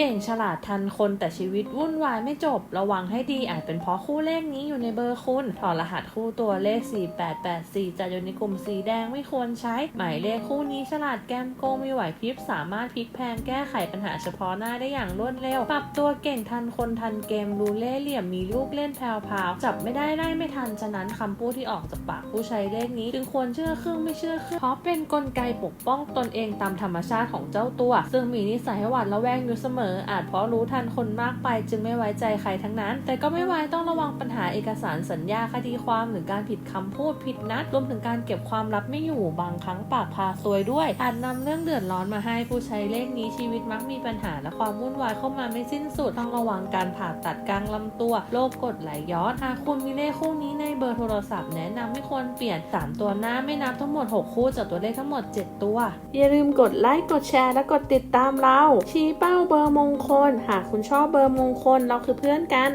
เก่งฉลาดทันคนแต่ชีวิตวุ่นวายไม่จบ ระวังให้ดีอาจเป็นเพราะคู่เลขนี้อยู่ในเบอร์คุณถอดรหัสคู่ตัวเลข 4884จากอยู่ในกลุ่มสีแดงไม่ควรใช้ หมายเลขคู่นี้ฉลาดแกมโกงมีไหวพริบสามารถพลิกแพลงแก้ไขปัญหาเฉพาะหน้าได้อย่างรวดเร็ว ปรับตัวเก่งทันคนทันเกมรู้เล่เหลี่ยมมีลูกเล่นแพรวๆจับไม่ได้ไล่ไม่ทันฉะนั้นคำพูดที่ออกจากปากผู้ใช้เลขนี้ จึงควรเชื่อครึ่งไม่เชื่อครึ่งเพราะเป็นกลไกปกป้องตนเองตามธรรมชาติของเจ้าตัว ซึ่งมีนิสัยให้หวาดระแวงอยู่เสมออาจเพราะรู้ทันคนมากไปจึงไม่ไว้ใจใครทั้งนั้น แต่ก็ไม่ไว้ต้องระวังปัญหาเอกสารสัญญาคดีความหรือการผิดคำพูดผิดนัด รวมถึงการเก็บความลับไม่อยู่บางครั้งปากพาซวยด้วย อาจนำเรื่องเดือดร้อนมาให้ผู้ใช้เลขนี้ชีวิตมักมีปัญหาและความวุ่นวายเข้ามาไม่สิ้นสุดต้องระวังการผ่าตัดกลางลำตัวโรคกรดไหลย้อนหากคุณมีเลขคู่นี้ในเบอร์โทรศัพท์แนะนำไม่ควรเปลี่ยน 3 ตัวหน้าไม่นับทั้งหมด 6 คู่จากตัวเลขทั้งหมด 7 ตัว อย่าลืมกดไลค์กดแชร์และกดติดตามเรา ชี้เป้าเบอร์มงคล หากคุณชอบเบอร์มงคลเราคือเพื่อนกัน